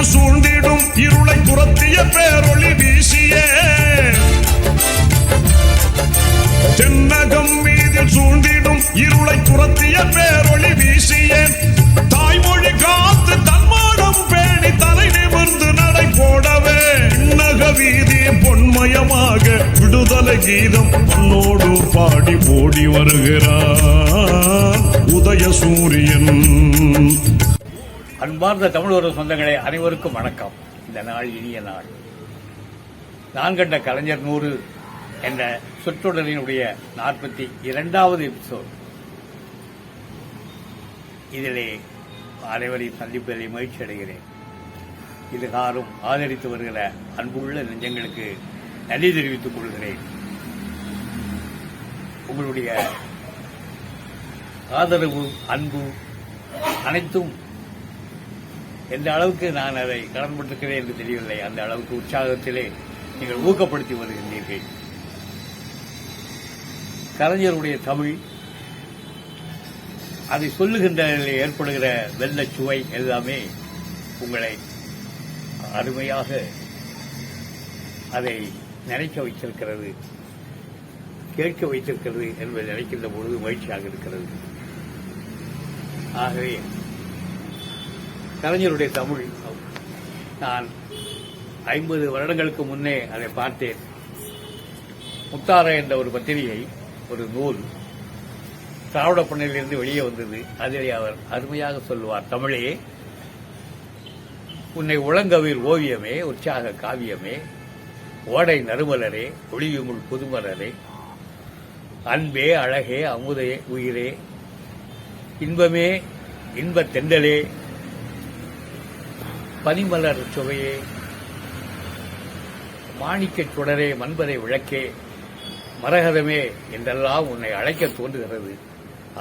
மீது சூழ்ந்திடும். இருளை துரத்திய பேரொளி வீசிய. தென்னகம் மீதில் சூழ்ந்திடும். இருளை துரத்திய பேரொளி வீசிய. தாய்மொழி காத்து தன்மானம் பேணி தலை நிமிர்ந்து நடை போடவே. நக வீதி பொன்மயமாக விடுதலை கீதம் மண்ணோடு பாடி ஓடி வருகிறார். உதய சூரியன் அன்பார்ந்த தமிழ் உறவு சொந்தங்களே அனைவருக்கும் வணக்கம். இந்த நாள் இனிய நாள். நான் கண்ட கலைஞர் நூறு என்ற சொற்றொடரினுடைய நாற்பத்தி இரண்டாவது எபிசோட். இதிலே அனைவரையும் சந்திப்பதில் மகிழ்ச்சி அடைகிறேன். இதுகாரும் ஆதரித்து வருகிற அன்புள்ள நெஞ்சங்களுக்கு நன்றி தெரிவித்துக் கொள்கிறேன். உங்களுடைய ஆதரவு அன்பு அனைத்தும் எந்த அளவுக்கு நான் அதை கடன்பட்டிருக்கிறேன் என்று தெரியவில்லை. அந்த அளவுக்கு உற்சாகத்திலே நீங்கள் ஊக்கப்படுத்தி வருகின்றீர்கள். கலைஞருடைய தமிழ் அதை சொல்லுகின்ற ஏற்படுகிற வெள்ளச் சுவை எல்லாமே உங்களை அருமையாக அதை நினைக்க வைத்திருக்கிறது கேட்க வைத்திருக்கிறது என்பதை நினைக்கின்ற பொழுது மகிழ்ச்சியாக இருக்கிறது. ஆகவே கலைஞருடைய தமிழ். நான் ஐம்பது வருடங்களுக்கு முன்னே அதை பார்த்தேன். முத்தார என்ற ஒரு பத்திரிகை ஒரு நூல் திராவிட பண்ணையிலிருந்து வெளியே வந்தது. அதில் அவர் அருமையாக சொல்லுவார் தமிழே உன்னை உளங்கவிர் ஓவியமே உற்சாக காவியமே ஓடை நறுமலரே ஒளியுமுள் புதுமலரே அன்பே அழகே அமுதே உயிரே இன்பமே இன்பத் தெண்டலே பனிமலர் சுவையே. மாணிக்கச் சுடரே மண்பதை விளக்கே. மரகதமே என்றெல்லாம் உன்னை அழைக்க தோன்றுகிறது.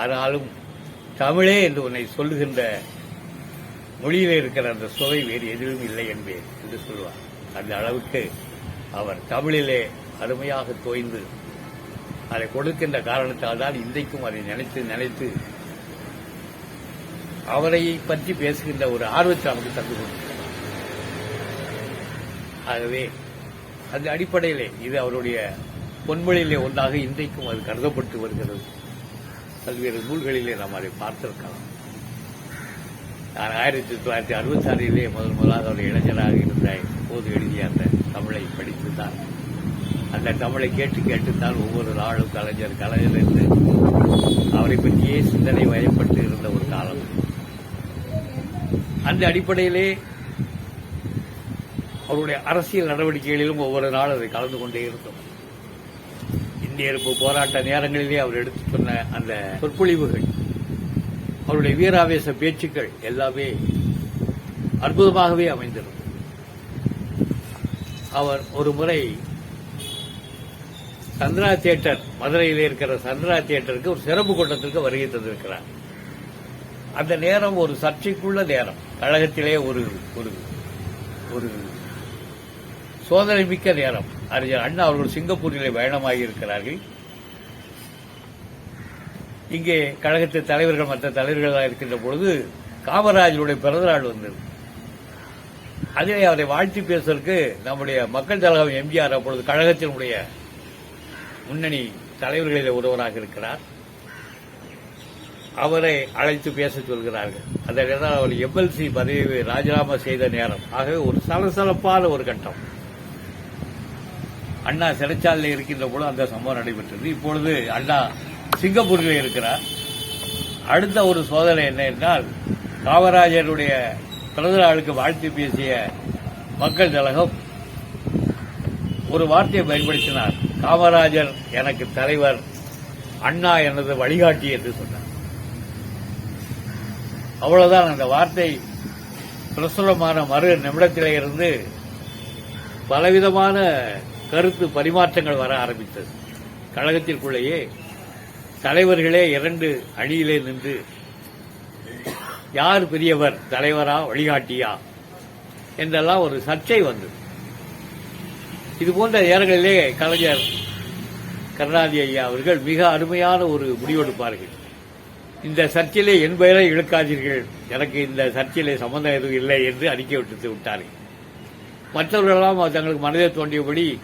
ஆனாலும் தமிழே என்று உன்னை சொல்லுகின்ற மொழியில் இருக்கிற அந்த சுவை வேறு எதுவும் இல்லை என்பேன் என்று சொல்வார். அந்த அளவுக்கு அவர் தமிழிலே அருமையாக தோய்ந்து அதை கொடுக்கின்ற காரணத்தால் தான் இன்றைக்கும் அதை நினைத்து நினைத்து அவரை பற்றி பேசுகின்ற ஒரு ஆர்வத்தை நமக்கு தந்து கொடுக்கும் ஆகவே அந்த அடிப்படையிலே இது அவருடைய பொன்மொழியிலே ஒன்றாக இன்றைக்கும் அது கருதப்பட்டு வருகிறது. பல்வேறு நூல்களிலே நாம் அதை பார்த்திருக்கலாம். நான் ஆயிரத்தி தொள்ளாயிரத்தி அறுபத்தி ஆறிலே முதல் முதலாக அவர் இளைஞராக இருந்த போது எழுதிய அந்த தமிழை படித்துதான் அந்த தமிழை கேட்டு கேட்டுத்தான் ஒவ்வொரு நாளும் கலைஞர் கலைஞர் என்று அவரை பற்றியே சிந்தனை வயப்பட்டு இருந்த ஒரு காலம். அந்த அடிப்படையிலே அவருடைய அரசியல் நடவடிக்கைகளிலும் ஒவ்வொரு நாள் அதை கலந்து கொண்டே இருக்கும். இந்திய எதிர்ப்பு போராட்ட நேரங்களிலே அவர் எடுத்து சொன்ன அந்த சொற்பொழிவுகள் அவருடைய வீராவேச பேச்சுக்கள் எல்லாமே அற்புதமாகவே அமைந்திருந்தது அவர் ஒரு முறை சந்திரா தியேட்டர் மதுரையில் இருக்கிற சந்திரா தியேட்டருக்கு ஒரு சிறப்பு கூட்டத்திற்கு வருகை தந்திருக்கிறார். அந்த நேரம் ஒரு சர்ச்சைக்குள்ள நேரம். கழகத்திலே ஒரு ஒரு ஒரு சோதனை மிக்க நேரம். அறிஞர் அண்ணா அவர்கள் சிங்கப்பூரிலே பயணமாகி இருக்கிறார்கள். இங்கே கழகத்து தலைவர்கள் மற்ற தலைவர்களாக இருக்கின்ற பொழுது காமராஜருடைய பிறந்தநாள் வந்தது. அதிலே அவரை வாழ்த்தி பேசுவதற்கு நம்முடைய மக்கள் தலைவர் எம்ஜிஆர் அப்பொழுது கழகத்தினுடைய முன்னணி தலைவர்களில் ஒருவராக இருக்கிறார். அவரை அழைத்து பேச சொல்கிறார்கள். அந்த நேரம் அவர் எம்எல்சி பதவி ராஜினாமா செய்த நேரம். ஆகவே ஒரு சலசலப்பான ஒரு கட்டம். அண்ணா சிறைச்சாலையில் இருக்கின்ற போது அந்த சம்பவம் நடைபெற்றது. இப்பொழுது அண்ணா சிங்கப்பூரில் இருக்கிறார். அடுத்த ஒரு சோதனை என்ன என்றால் காமராஜருடைய பிறந்த நாளுக்கு வாழ்த்து பேசிய மக்கள் கழகம் ஒரு வார்த்தையை பயன்படுத்தினார். காமராஜர் எனக்கு தலைவர் அண்ணா எனது வழிகாட்டி என்று சொன்னார். அவ்வளவுதான். அந்த வார்த்தை பிரசுரமான மறு நிமிடத்திலே இருந்து பலவிதமான கருத்து பரிமாற்றங்கள் வர ஆரம்பித்தது. கழகத்திற்குள்ளேயே தலைவர்களே இரண்டு அணியிலே நின்று யார் பெரியவர் தலைவரா வழிகாட்டியா? என்றெல்லாம் ஒரு சர்ச்சை வந்தது. இது போன்ற நேரங்களிலே கலைஞர் கருணாநிதி ஐயா அவர்கள் மிக அருமையான ஒரு முடிவெடுப்பார்கள். இந்த சர்ச்சையிலே என் பெயரை இழுக்காதீர்கள். எனக்கு இந்த சர்ச்சையிலே சம்பந்தம் எதுவும் இல்லை என்று அறிக்கை விட்டு விட்டார்கள். மற்றவர்களெல்லாம் தங்களுக்கு மனதை தோன்றியபடி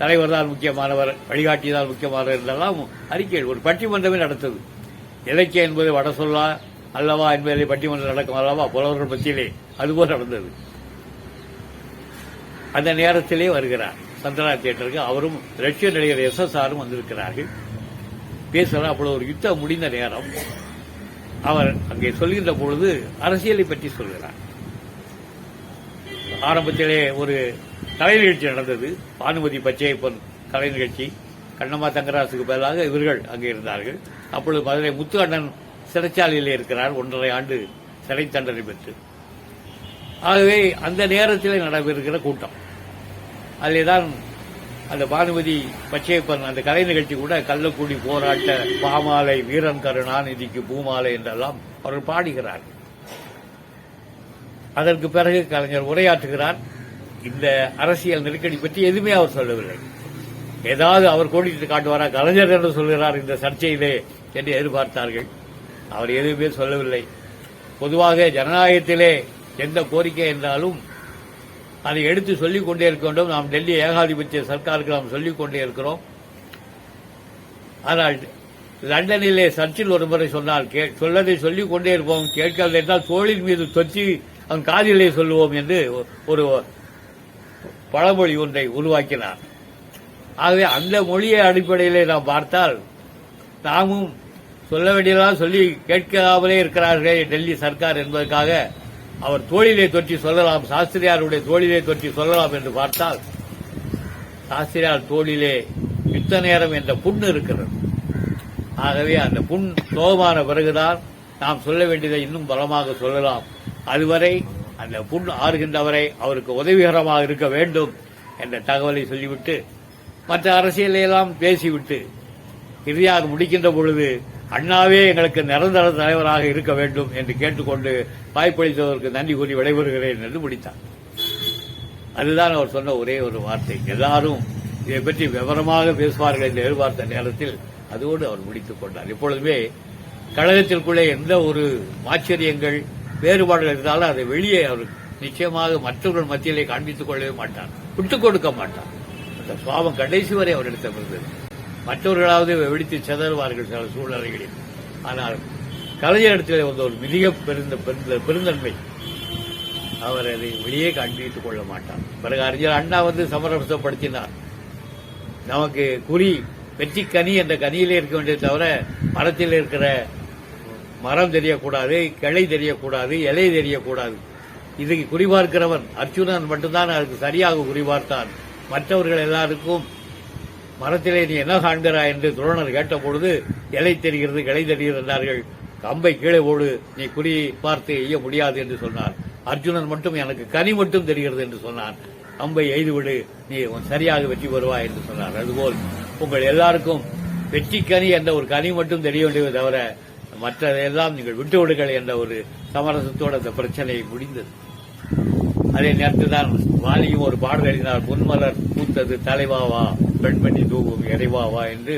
தலைவர் தான் முக்கியமானவர் வழிகாட்டி தான் முக்கியமானவர் என்றெல்லாம் அறிக்கை ஒரு பட்டிமன்றமே நடத்தது. இலக்கியம் என்பது வட சொல்லா அல்லவா என்பதை பட்டிமன்றம் நடக்கும் அல்லவா? புலவர்கள் பற்றியிலே அதுபோல் நடந்தது. அந்த நேரத்திலே வருகிறார். சந்திரா தியேட்டருக்கு அவரும் ரஷ்ய நடிகர் எஸ் எஸ் ஆரும் வந்திருக்கிறார்கள். பேசுகிறார். அப்பொழுது ஒரு யுத்தம் முடிந்த நேரம் அவர் அங்கே சொல்கின்ற பொழுது அரசியலை பற்றி சொல்கிறார். ஆரம்பத்திலே ஒரு கலை நிகழ்ச்சி நடந்தது. பானுமதி பச்சையப்பன் கலை நிகழ்ச்சி கண்ணம்மா தங்கராசுக்கு பதிலாக இவர்கள் அங்கே இருந்தார்கள். அப்பொழுது மதுரை முத்து அண்ணன் சிறைச்சாலையில் இருக்கிறார். ஒன்றரை ஆண்டு சிறை தண்டனை பெற்று. ஆகவே அந்த நேரத்தில் நடைபெறுகிற கூட்டம். அதிலே தான் அந்த பானுமதி பச்சையப்பன் அந்த கலை நிகழ்ச்சி கூட கள்ளக்குடி போராட்ட பாமாலை வீரன் கருணாநிதிக்கு பூமாலை என்றெல்லாம் அவர்கள் பாடுகிறார் அதற்கு பிறகு கலைஞர் உரையாற்றுகிறார். இந்த அரசியல் நெருக்கடி பற்றி எதுவுமே அவர் சொல்லவில்லை. ஏதாவது அவர் கோடிட்டு காட்டுவாரா கலைஞர் என்று சொல்கிறார் இந்த சர்ச்சையிலே என்று எதிர்பார்த்தார்கள். அவர் எதுவுமே சொல்லவில்லை. பொதுவாக ஜனநாயகத்திலே எந்த கோரிக்கை என்றாலும் அதை எடுத்து சொல்லிக் கொண்டே இருக்க வேண்டும். நாம் டெல்லி ஏகாதிபத்திய சர்க்காருக்கு நாம் சொல்லிக் கொண்டே இருக்கிறோம். ஆனால் லண்டனிலே சர்ச்சில் ஒரு முறை சொன்னால் கே- சொல்லதை சொல்லிக் கொண்டே இருப்போம். கேட்கவில்லை என்றால் தோளின் மீது தொச்சி அவன் காதிலே சொல்லுவோம் என்று ஒரு பழமொழி ஒன்றை உருவாக்கினார். ஆகவே அந்த மொழியை அடிப்படையிலே நாம் பார்த்தால் நாமும் சொல்ல வேண்டியதெல்லாம் சொல்லி கேட்காமலே இருக்கிறார்களே டெல்லி சர்க்கார் என்பதற்காக அவர் தோழிலே தொற்றி சொல்லலாம் சாஸ்திரியாருடைய தோழிலே தொற்றி சொல்லலாம் என்று பார்த்தால் சாஸ்திரியார் தோழிலே யுத்த நேரம் என்ற புண் இருக்கிறது. ஆகவே அந்த புண் சோகமான பிறகுதான் நாம் சொல்ல வேண்டியதை இன்னும் பலமாக சொல்லலாம். அதுவரை அந்த புண் ஆறுகின்றவரை அவருக்கு உதவிகரமாக இருக்க வேண்டும் என்ற தகவலை சொல்லிவிட்டு மற்ற அரசியலையெல்லாம் பேசிவிட்டு இறுதியாக முடிக்கின்ற பொழுது அண்ணாவே எங்களுக்கு நிரந்தர தலைவராக இருக்க வேண்டும் என்று கேட்டுக்கொண்டு வாய்ப்பளித்தவருக்கு நன்றி கூறி விடைபெறுகிறேன் என்று முடித்தார். அதுதான் அவர் சொன்ன ஒரே ஒரு வார்த்தை. எல்லாரும் இதை பற்றி விவரமாக பேசுவார்கள் என்று எதிர்பார்த்த நேரத்தில் அதோடு அவர் முடித்துக் கொண்டார். இப்பொழுதுமே கழகத்திற்குள்ளே எந்த ஒரு ஆச்சரியங்கள் வேறுபாடுகள் இருந்தாலும் அதை வெளியே அவர் நிச்சயமாக மற்றவர்கள் மத்தியிலே காண்பித்துக் கொள்ளவே மாட்டார். விட்டுக் கொடுக்க மாட்டார். அந்த சுவாபம் கடைசி வரை அவரிடத்தில் இருந்தது மற்றவர்களாவது வெடித்து செதறுவார்கள் சில சூழ்நிலைகளில். ஆனால் கலைஞரிடத்தில் வந்த ஒரு மிக பெருந்த பெருந்த- பெருந்தன்மை அவர் அதை வெளியே காண்பித்துக் கொள்ள மாட்டார். பிறகு அறிஞர் அண்ணா வந்து சமரசப்படுத்தினார். நமக்கு குறி வெற்றி கனி என்ற கனியிலே இருக்க வேண்டியது தவிர மரத்தில் இருக்கிற மரம் தெரியக்கூடாது கிளை தெரியக்கூடாது இலை தெரியக்கூடாது. இதுக்கு குறிபார்க்கிறவன் அர்ஜுனன் மட்டும்தான் அதுக்கு சரியாக குறிபார்த்தான். மற்றவர்கள் எல்லாருக்கும் மரத்திலே நீ என்ன காண்கிறாய்? என்று துரோணர் கேட்டபொழுது இலை தெரிகிறது கிளை தெரிகிறது என்றார்கள். கம்பை கீழே ஓடு நீ குறி பார்த்து எய்ய முடியாது என்று சொன்னார். அர்ஜுனன் மட்டும் எனக்கு கனி மட்டும் தெரிகிறது என்று சொன்னான். கம்பை எய்து விடு நீ சரியாக வெற்றி பெறுவாய் என்று சொன்னார். அதுபோல் உங்கள் எல்லாருக்கும் வெற்றி கனி என்ற ஒரு கனி மட்டும் தெரிய வேண்டியது தவிர மற்றதையெல்லாம் நீங்கள் விட்டு விடுங்கள் என்ற ஒரு சமரசத்தோடு அந்த பிரச்சனை முடிந்தது. அதே நேரத்தில் தான் வாலியும் ஒரு பாடல் எழுதினார் பொன்மலர் பூத்தது தலைவாவா பெண்மணி தூவும் இறைவாவா என்று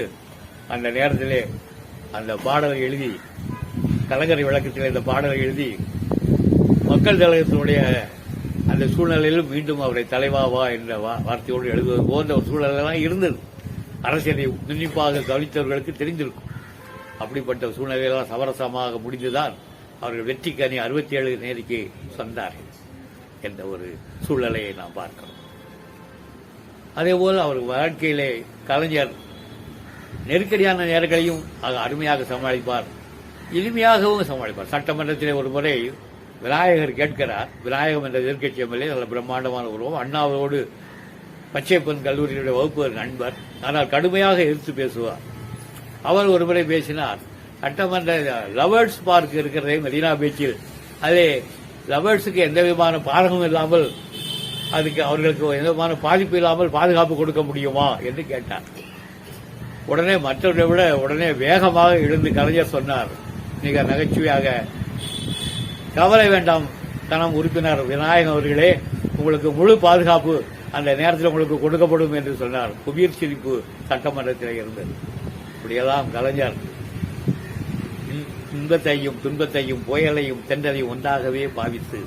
அந்த நேரத்திலே அந்த பாடலை எழுதி கலங்கரை விளக்கத்தில் இந்த பாடலை எழுதி மக்கள் தலைவத்தினுடைய அந்த சூழ்நிலையிலும் மீண்டும் அவரை தலைவாவா என்ற வா- வார்த்தையோடு எழுதுவது போன்ற ஒரு சூழ்நிலையெல்லாம் இருந்தது. அரசியலை நுண்ணிப்பாக கவனித்தவர்களுக்கு தெரிந்திருக்கும். அப்படிப்பட்ட சூழ்நிலையெல்லாம் சமரசமாக முடிந்துதான் அவர்கள் வெற்றிக்கு அணி அறுபத்தி ஏழு நேரிக்கு சொன்னார்கள் என்ற ஒரு சூழ்நிலையை நாம் பார்க்கிறோம். அதேபோல் அவர் வாழ்க்கையிலே கலைஞர் நெருக்கடியான நேரங்களையும் அருமையாக சமாளிப்பார் இனிமையாகவும் சமாளிப்பார். சட்டமன்றத்திலே ஒரு முறை விநாயகர் கேட்கிறார் விநாயகம் என்ற எதிர்க்கட்சி எம்எல்ஏ நல்ல பிரம்மாண்டமான உருவம். அண்ணாவோடு பச்சைப்பன் கல்லூரியுடைய வகுப்பு நண்பர். ஆனால் கடுமையாக எதிர்த்து பேசுவார். அவர் ஒரு முறை பேசினார். சட்டமன்ற லவர்ஸ் பார்க் இருக்கிறதே மெரினா பீச்சில். அதே லவர்ஸுக்கு எந்த விதமான பாதகம் இல்லாமல் அதுக்கு அவர்களுக்கு எந்த விதமான பாதிப்பு இல்லாமல் பாதுகாப்பு கொடுக்க முடியுமா என்று கேட்டார். உடனே மற்றவர்களை விட உடனே வேகமாக எழுந்து கலைஞர் சொன்னார். மிக நகைச்சுவையாக கவலை வேண்டாம் தனம் உறுப்பினர் விநாயகன் அவர்களே உங்களுக்கு முழு பாதுகாப்பு அந்த நேரத்தில் உங்களுக்கு கொடுக்கப்படும் என்று சொன்னார். குபீர் சிரிப்பு சட்டமன்றத்தில் இருந்தது. இப்படியெல்லாம் கலைஞர். இன்பத்தையும் துன்பத்தையும் புயலையும் தென்றலையும் ஒன்றாகவே பாவித்து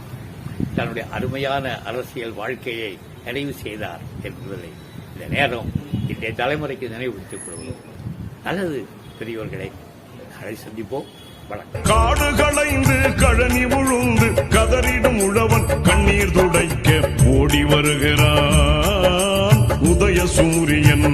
தன்னுடைய அருமையான அரசியல் வாழ்க்கையை நிறைவு செய்தார் என்பதை இந்த நேரம் இன்றைய தலைமுறைக்கு நினைவுபடுத்திக் கொள்கிறோம். நல்லது பெரியவர்களை நாளை சந்திப்போம். காடு களைந்து கழனி உழுந்து கதறிடும் உழவன் கண்ணீர் துடைக்க ஓடி வருகிறான். உதய சூரியன்